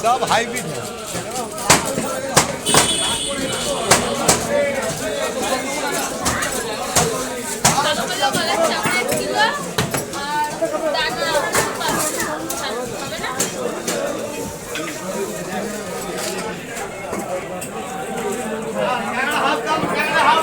सब हाईब्रिड है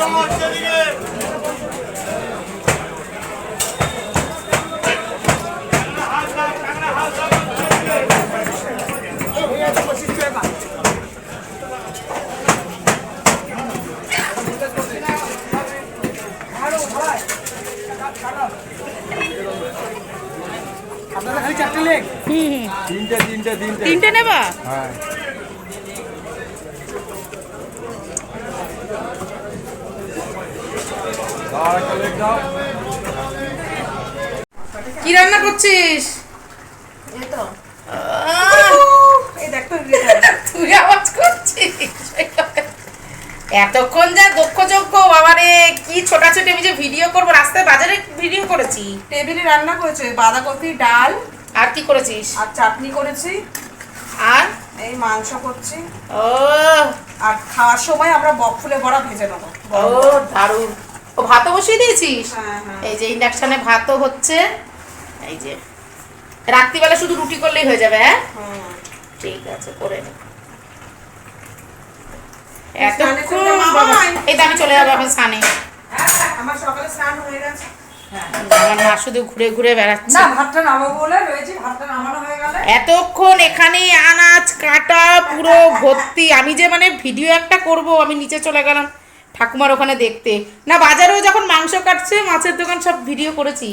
Come! Leg? তিনটে তিনটে তিনটে। তিনটে নেবা? হ্যাঁ। কি রান্না করছিস? এই তো। এই দেখ তুই আওয়াজ করছিস? এতক্ষণ যা দক্ষ দক্ষযোগ্য বাবারে কি ছোটাছুটি আমি যে ভিডিও করব রাস্তায় বাজারে ভিডিও করেছি। টেবিলে রান্না করেছে বাঁধাকপি ডাল আর কি করেছিস? আর চাটনি করেছি। আর? এই মাংস করছি। ও। আর খাওয়ার সময় আমরা বক ফুলে বড়া ভেজে নেব। ও দারুণ। ও ভাতও বসিয়ে দিয়েছিস? হ্যাঁ হ্যাঁ। এই যে ইন্ডাকশনে ভাতও হচ্ছে। এই যে। রাত্রিবেলা শুধু রুটি করলেই হয়ে যাবে হ্যাঁ। ঠিক আছে করে নে। এতক্ষণ এই তো আমি চলে যাব এখন স্নানে। আমার সকালে স্নান হয়ে গেছে। আমার মা শুধু ঘুরে ঘুরে বেড়াচ্ছে। না ভাতটা নামাবো বলে রয়েছে ভাতটা নামানো হয়ে গেলে। এতক্ষণ এখানে আনাজ কাটা পুরো ভর্তি। আমি যে মানে ভিডিও একটা করব আমি নিচে চলে গেলাম ঠাকুমার ওখানে দেখতে। না বাজারেও যখন মাংস কাটছে মাছের দোকান সব ভিডিও করেছি।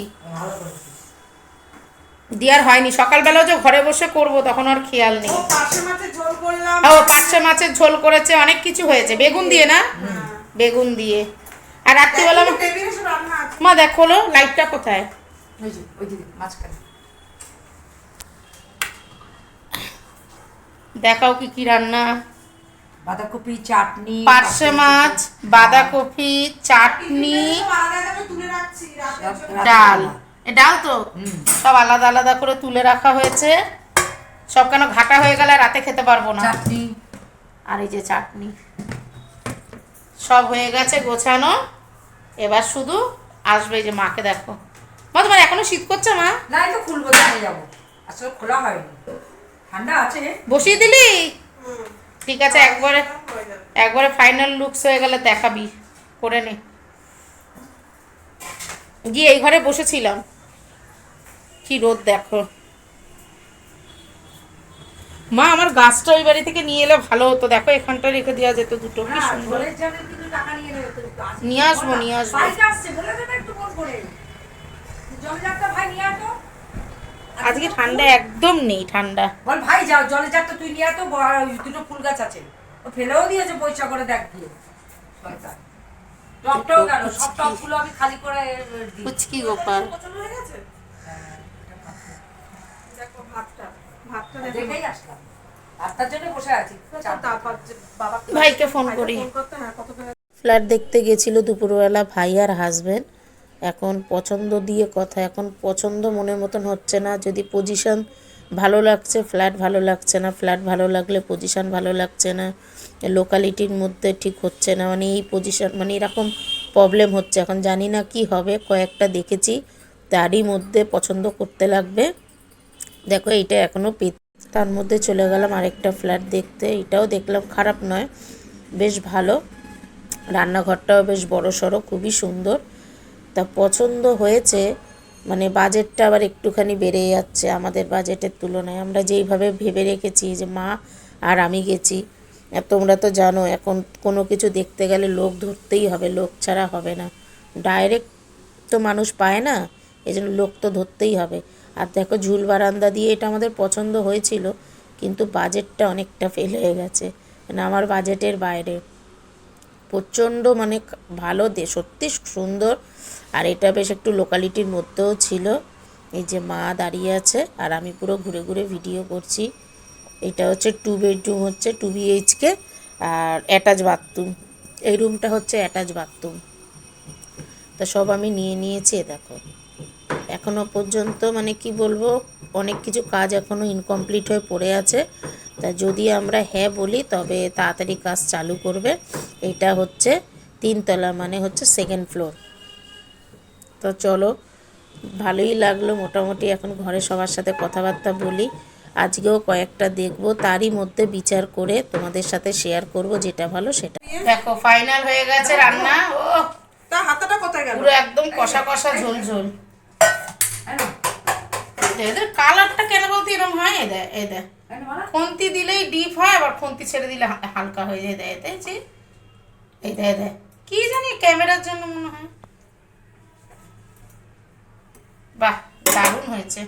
দেওয়ার হয়নি। সকালবেলাও যে ঘরে বসে করব তখন আর খেয়াল নেই। ও পাঁচশো মাছের ঝোল করেছে অনেক কিছু হয়েছে। বেগুন দিয়ে না? বেগুন দিয়ে। আর রাত্রিবেলা মা দেখো হলো লাইটটা কোথায়? ওই যে ওই দিকে মাঝখানে। দেখাও কি কি রান্না? বাঁধাকপি চাটনি পার্শে মাছ বাঁধাকপি চাটনি। ডাল। ডাল তো? সব আলাদা আলাদা করে তুলে রাখা হয়েছে। সব কেন ঘাটা হয়ে গেলে রাতে খেতে পারব না। চাটনি। আর এই যে চাটনি। সব হয়ে গেছে গোছানো। এবার শুধু আসবে এই যে মাকে দেখো। মা তোমার এখনও শীত করছে মা? না এই তো খুলবো তাই যাব। আসলে খোলা হয়নি। ঠান্ডা আছে। বসিয়ে দিলি? ঠিক আছে একবারে একবারে ফাইনাল লুকস হয়ে গেলে দেখাবি। করে নে। গিয়ে এই ঘরে বসেছিলাম। কি রোদ দেখো। মা আমার গাছটা ওই বাড়ি থেকে নিয়ে এলে ভালো হতো। দেখো এখানটা রেখে দেওয়া যেত দুটো। কি হ্যাঁ, সুন্দর। নিয়ে তো আসবে। নিয়ে আসব। তো। আজকে ঠান্ডা একদম নেই ঠান্ডা। বল ভাই যাও জলের জারটা তুই নিয়ে তো দুটো ফুল গাছ আছে। ও ফেলেও দিয়েছে পয়সা করে দেখ দিয়ে। টপটাও গেল সব টপগুলো আমি খালি করে দিই। কুচকি গোপাল। দেখেই আসলাম। ভাতটার জন্য বসে আছি। ভাইকে ফোন করি। ফ্ল্যাট দেখতে গেছিল দুপুরবেলা ভাই আর হাজবেন্ড এখন পছন্দ দিয়ে কথা এখন পছন্দ মনের মতন হচ্ছে না। যদি পজিশন ভালো লাগছে ফ্ল্যাট ভালো লাগছে না। ফ্ল্যাট ভালো লাগলে পজিশন ভালো লাগছে না। লোকালিটির মধ্যে ঠিক হচ্ছে না। মানে এই পজিশন মানে এরকম প্রবলেম হচ্ছে। এখন জানি না কি হবে। কয়েকটা দেখেছি। তারই মধ্যে পছন্দ করতে লাগবে। দেখো, এইটা এখনও পে তার মধ্যে চলে গেলাম আরেকটা ফ্ল্যাট দেখতে। এটাও দেখলাম খারাপ নয়, বেশ ভালো। রান্নাঘরটাও বেশ বড় সড়ো, খুবই সুন্দর। তা পছন্দ হয়েছে মানে বাজেটটা আবার একটুখানি বেড়ে যাচ্ছে আমাদের বাজেটের তুলনায়। আমরা যেইভাবে ভেবে রেখেছি যে মা আর আমি গেছি তোমরা তো জানো, এখন কোনো কিছু দেখতে গেলে লোক ধরতেই হবে, লোক ছাড়া হবে না। ডাইরেক্ট তো মানুষ পায় না এই জন্য লোক তো ধরতেই হবে। আর দেখো ঝুল বারান্দা দিয়ে এটা আমাদের পছন্দ হয়েছিল, কিন্তু বাজেটটা অনেকটা ফেল হয়ে গেছে। মানে আমার বাজেটের বাইরে। প্রচণ্ড মানে ভালো দে, সত্যি সুন্দর। আর এটা বেশ একটু লোকালিটির মধ্যেও ছিল। এই যে মা দাঁড়িয়ে আছে, আর আমি পুরো ঘুরে ঘুরে ভিডিও করছি। এটা হচ্ছে টু বেডরুম হচ্ছে টু বিএইচকে আর অ্যাটাচ বাথরুম এই রুমটা হচ্ছে অ্যাটাচ বাথরুম তা সব আমি নিয়ে নিয়েছি দেখো। এখনও পর্যন্ত মানে কি বলব অনেক কিছু কাজ এখনও ইনকমপ্লিট হয়ে পড়ে আছে। তা যদি আমরা হ্যাঁ বলি তবে তাড়াতাড়ি কাজ চালু করবে। এটা হচ্ছে তিনতলা মানে হচ্ছে সেকেন্ড ফ্লোর তো চলো ভালোই লাগল। মোটামুটি এখন ঘরে সবার সাথে কথাবার্তা বলি। আজকেও কয়েকটা দেখব তারই মধ্যে বিচার করে তোমাদের সাথে শেয়ার করব যেটা ভালো সেটা। দেখো ফাইনাল হয়ে গেছে রান্না। ও তা হাতাটা কোথায় গেল? পুরো একদম কষা কষা ঝোল ঝোল। এদের কালারটা কেন বলতে? এরকম হয়? এ দেয় এ দেয় খুন্তি দিলেই ডিপ হয় আবার খুন্তি ছেড়ে দিলে হালকা হয়ে যায়। দেয় দেখছি এই দেয় দেয় কি জানি ক্যামেরার জন্য মনে হয়। বাহ দারুণ হয়েছে।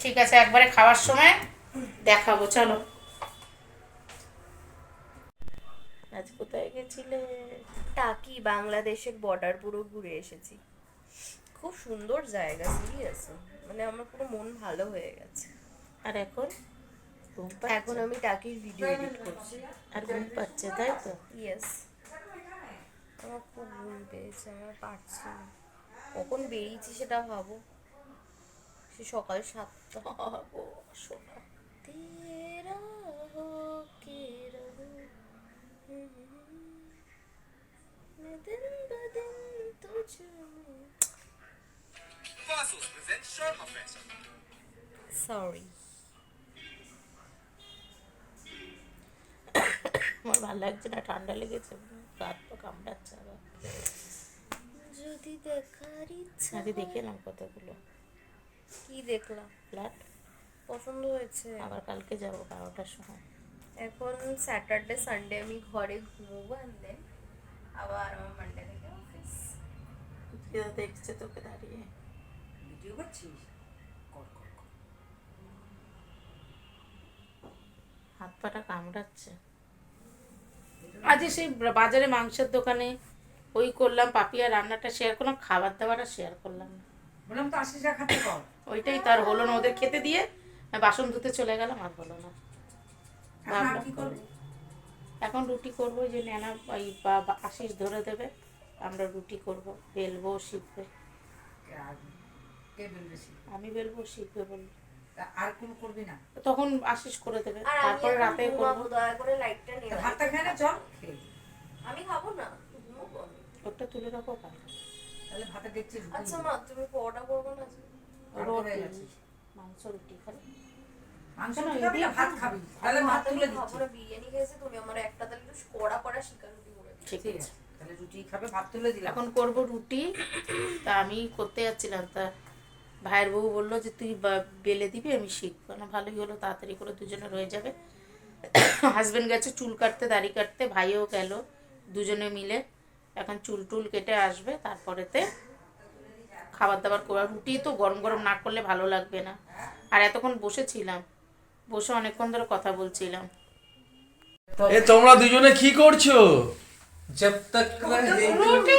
ঠিক আছে একবারে খাওয়ার সময় দেখাবো চলো। আজ কোথায় গেছিলে? টাকি বাংলাদেশের বর্ডার পুরো ঘুরে এসেছি। খুব সুন্দর জায়গা সিরিয়াস মানে আমার পুরো মন ভালো হয়ে গেছে। আর এখন? এখন আমি টাকির ভিডিও এডিট করছি। আর ঘুম পাচ্ছে তাই তো? ইয়েস আমার খুব ঘুম পেয়েছে আমার পারছি না। কখন বেরিয়েছি সেটা ভাবো। সে সকাল সাতটা। হব শোনা তেরা হো কে দিন সরি আমার ভালো লাগছে না ঠান্ডা লেগেছে গাত তো কামড়াচ্ছে আবার। যদি দেখার ইচ্ছা আগে দেখে এলাম কতগুলো কি দেখলাম? ফ্ল্যাট? পছন্দ হয়েছে। আবার কালকে যাব বারোটার সময়। এখন স্যাটারডে সানডে আমি ঘরে ঘুমোবো then আবার আমার মানডে থেকে অফিস দেখছে তোকে দাঁড়িয়ে। ভিডিও করছিস? কর কর কর। হাত পাটা কামড়াচ্ছে। আজ সেই বাজারে মাংসের দোকানে ওই করলাম পাপিয়া রান্নাটা শেয়ার করলাম খাবার দাবার শেয়ার করলাম। না বললাম তো আশিস যা খাতে কর। ওইটাই তার হলো না ওদের খেতে দিয়ে বাসন ধুতে চলে গেলাম আর হলো না। এখন কি করবি? এখন রুটি করব যে নেনা ওই আশিস ধরে দেবে আমরা রুটি করব বেলবো শিখবে কে বলবে আমি বেলবো শিখবে বলব আর কোন করবি না। তখন আশিস করে দেবে। তারপরে রাতে করব। দয়া করে লাইটটা নিয়ে ভাতটা খেয়ে চল। আমি খাব না ঘুমাবো ওটা তুলে রাখো তাহলে ভাতে দেখছি আচ্ছা মা তুমি পরোটা করব না? রুটি। মাংস রুটি খাবে। মাংস না, রুটি ভাত খাবি? তাহলে ভাত তুলে দিচ্ছি। না, বিরিয়ানি খেয়েছি তুমি আমার একটা তাহলে একটু কড়া কড়া শিকার রুটি করে। ঠিক আছে তাহলে রুটি খাবে ভাত তুলে দিলাম। এখন করব রুটি। তা আমি করতে যাচ্ছিলাম তা ভাইয়ের বউ বলল যে তুই বেলে দিবি আমি শিখব। না ভালোই হলো তাড়াতাড়ি করে দুজনে রয়ে যাবে। হাজব্যান্ড গেছে চুল কাটতে দাড়ি কাটতে ভাইও গেল দুজনে মিলে। এখন চুল টুল কেটে আসবে তারপরেতে খাবার দাবার করবে রুটি তো গরম গরম না করলে ভালো লাগবে না। আর এতক্ষণ বসেছিলাম বসে অনেকক্ষণ ধরে কথা বলছিলাম। এ তোমরা দুজনে কি করছ? জব তক রুটি!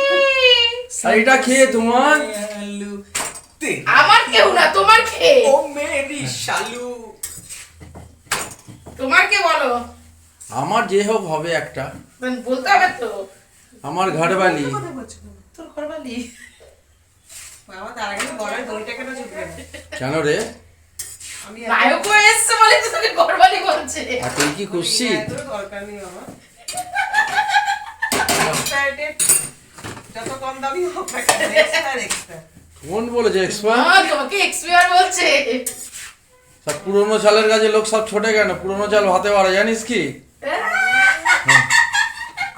সাইডা খেয়ে তোমার আমার কেউ না তোমার কে? ও মেরি শালু। তোমার কে বলো? আমার যে হোক হবে একটা। মানে বলতে হবে তো। আমার ঘর তোর ঘর আগে গলার কেন রে? তোকে ঘর বলছে। তুই কি খুশি? দরকার নেই বাবা। যত কম দামি হোক এক্সট্রা কোন বলেছে এক্সপার্ট আহ, তোমাকে এক্সপিয়ার বলছে। সব পুরোনো চালের কাছে লোক সব ছোটে কেন? পুরোনো চাল ভাতে পারে জানিস কি?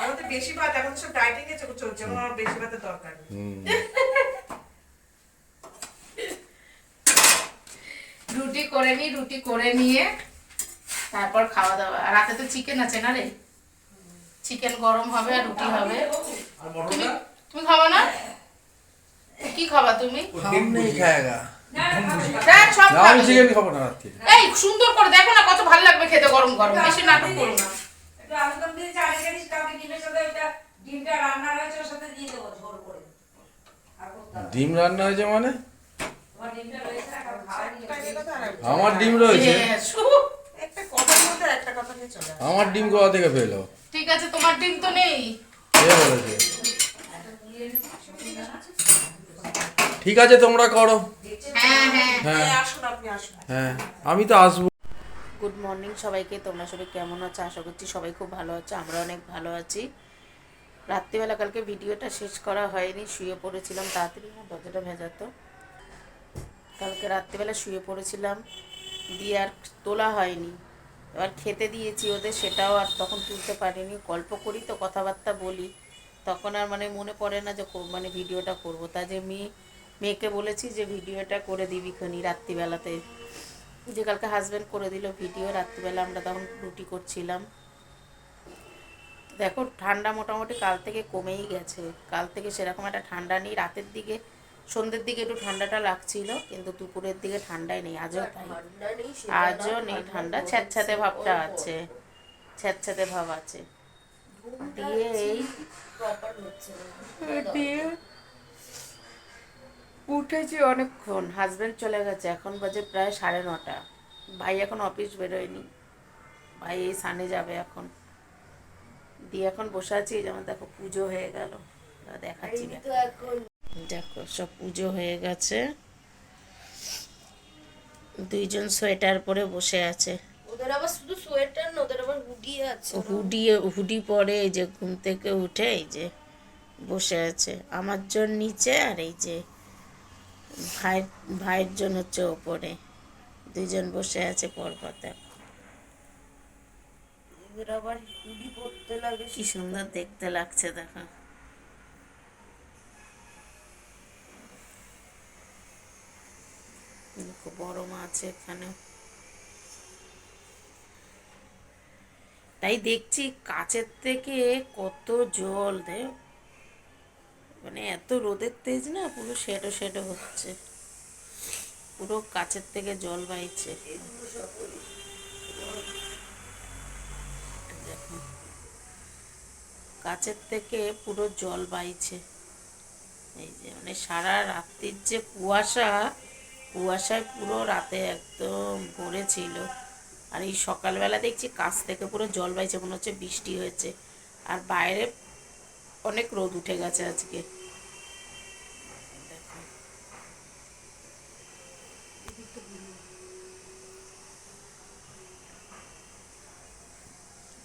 আমাদের বেশি ভাত এখন সব ডায়েটিং এ চলছে আমার বেশি ভাতের দরকার রুটি করে নি রুটি করে নিয়ে তারপর খাওয়া দাওয়া। আর রাতে তো চিকেন আছে না রে? চিকেন গরম হবে আর রুটি হবে। তুমি তুমি খাবা না? কি খাবা তুমি? নেই খায়গা। দেখ সব না আমি চিকেন খাব না রাত্রে। এই সুন্দর করে দেখো না কত ভালো লাগবে খেতে গরম গরম। বেশি নাটক করো না। ডিম রান্না হয়েছে মানে? আমার ডিম রয়েছে। হ্যাঁ। আমার ডিম কোথা থেকে পেল ঠিক আছে তোমার ডিম তো নেই। কে বলেছে। ঠিক আছে তোমরা করো। হ্যাঁ হ্যাঁ। হ্যাঁ। হ্যাঁ আমি তো আসব। গুড মর্নিং সবাইকে তোমরা সবাই কেমন আছো? আশা করছি সবাই খুব ভালো আছো আমরা অনেক ভালো আছি। রাত্রিবেলা কালকে ভিডিওটা শেষ করা হয়নি শুয়ে পড়েছিলাম তাড়াতাড়ি না দরজাটা ভেজাতো। কালকে রাত্রিবেলা শুয়ে পড়েছিলাম দিয়ে আর তোলা হয়নি। এবার খেতে দিয়েছি ওদের সেটাও আর তখন তুলতে পারিনি। গল্প করি তো কথাবার্তা বলি। তখন আর মানে মনে পড়ে না যে কো- মানে ভিডিওটা করব। তা যে মেয়ে মেয়েকে বলেছি যে ভিডিওটা করে দিবি খনি রাত্রিবেলাতে। যে কালকে হাজব্যান্ড করে দিল ভিডিও রাত্রিবেলা আমরা তখন রুটি করছিলাম। দেখো ঠান্ডা মোটামুটি কাল থেকে কমেই গেছে। কাল থেকে সেরকম একটা ঠান্ডা নেই। রাতের দিকে সন্ধ্যের দিকে একটু ঠান্ডাটা লাগছিল কিন্তু দুপুরের দিকে ঠান্ডাই নেই। আজও তাই। আজও নেই ঠান্ডা। ছ্যাঁতছ্যাঁতে ভাবটা আছে। ছ্যাঁতছ্যাঁতে ভাব আছে। দিয়ে এই দিয়ে উঠেছি অনেকক্ষণ হাজব্যান্ড চলে গেছে এখন বাজে প্রায় সাড়ে নটা। ভাই এখন অফিস বেরোয়নি। ভাই এই সানে যাবে এখন। দিয়ে এখন বসে আছি যেমন দেখো পুজো হয়ে গেল। দেখাচ্ছি দেখো। সব পুজো হয়ে গেছে। দুইজন সোয়েটার পরে বসে আছে। ওদের আবার শুধু সোয়েটার না ওদের আবার হুডি আছে। হুডি হুডি পরে এই যে ঘুম থেকে উঠে এই যে বসে আছে। আমার জন নিচে আর এই যে ভাই ভাইয়ের জন হচ্ছে ওপরে। দুইজন বসে আছে পরপর দেখো কি সুন্দর দেখতে লাগছে দেখো। বড় মাছ এখানে। তাই দেখছি কাছের থেকে কত জল দে মানে এত রোদের তেজ না, পুরো শেডো শেডো হচ্ছে। পুরো কাছের থেকে জল বাইছে। কাছের থেকে পুরো জল বাইছে। এই যে মানে সারা রাত্রির যে কুয়াশা, কুয়াশায় পুরো রাতে একদম ভরেছিল। আর এই সকালবেলা দেখছি কাছ থেকে পুরো জল বাইছে, মনে হচ্ছে বৃষ্টি হয়েছে। আর বাইরে অনেক রোদ উঠে গেছে আজকে।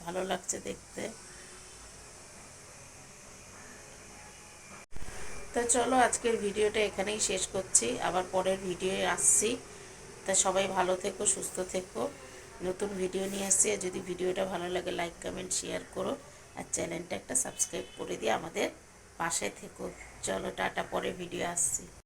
ভালো লাগছে দেখতে। তো চলো আজকের ভিডিওটা এখানেই শেষ করছি, আবার পরের ভিডিও আসছি। তা সবাই ভালো থেকো, সুস্থ থেকো। নতুন ভিডিও নিয়ে আসছি, আর যদি ভিডিওটা ভালো লাগে লাইক কমেন্ট শেয়ার করো। আর চ্যানেলটা একটা সাবস্ক্রাইব করে দিয়ে আমাদের পাশে থেকো। চলো টাটা পরে ভিডিও আসছি।